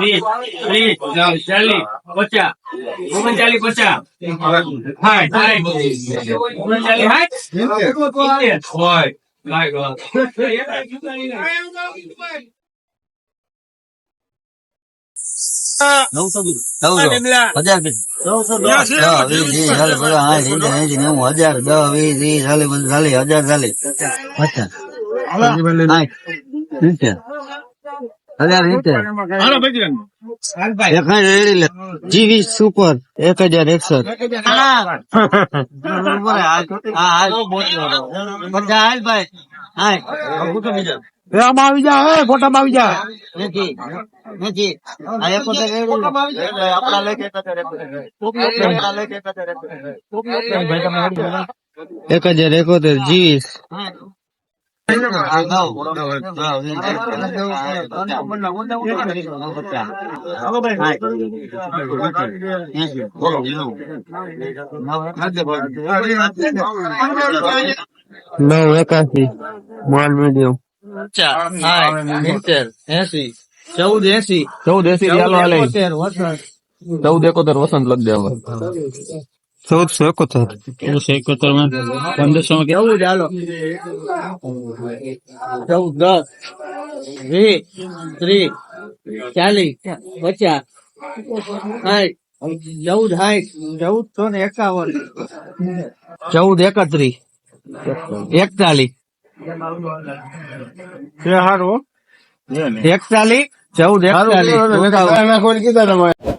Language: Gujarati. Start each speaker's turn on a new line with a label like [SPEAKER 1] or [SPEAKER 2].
[SPEAKER 1] વીસ, વીસ, ત્રીસ, ચાલીસ, પચાસ, ઓગણચાલીસ, પચાસ. સાઠ, સાઠ. ઓગણચાલીસ, સાઠ. સિત્તેર. હોય. લાય ગો.
[SPEAKER 2] ચૌદસો હજાર દસ વીસ ત્રીસ ચાલીસ પચાસ સાઠ સિત્તેર એંસી નેવું હજાર દસ વીસ ત્રીસ ચાલીસ પચાસ ચાલીસ હજાર ચાલીસ પચાસ સાઠ સિત્તેર હજાર સિત્તેર જીવી સુપર. એક હજાર એકસઠ ભાઈ
[SPEAKER 3] આવી જા હે ફોટામાં આવી જા.
[SPEAKER 2] નથી નથી. લઈ એક હજાર એકોતેર. જીવીસ નવ એકાસી માલ મીડિયમ એસી ચૌદ એસી
[SPEAKER 3] ચૌદ એસી ચૌદ એકોતેર વસંત લગ દે હવે ચૌદસો એકોતેર
[SPEAKER 1] ચૌદસો એકોતેરમાં પંદરસો માં
[SPEAKER 2] ચૌદ ચાલો ચૌદ દસ વીસ ત્રીસ ચાલીસ પચાસ સાઠ ચૌદ સાઠ ચૌદસો ને એકાવન. ચૌદ એકત્રીસ. એકતાલીસ. એકતાલીસ ચૌદ એકતાલીસ.
[SPEAKER 3] કીધા તમારે.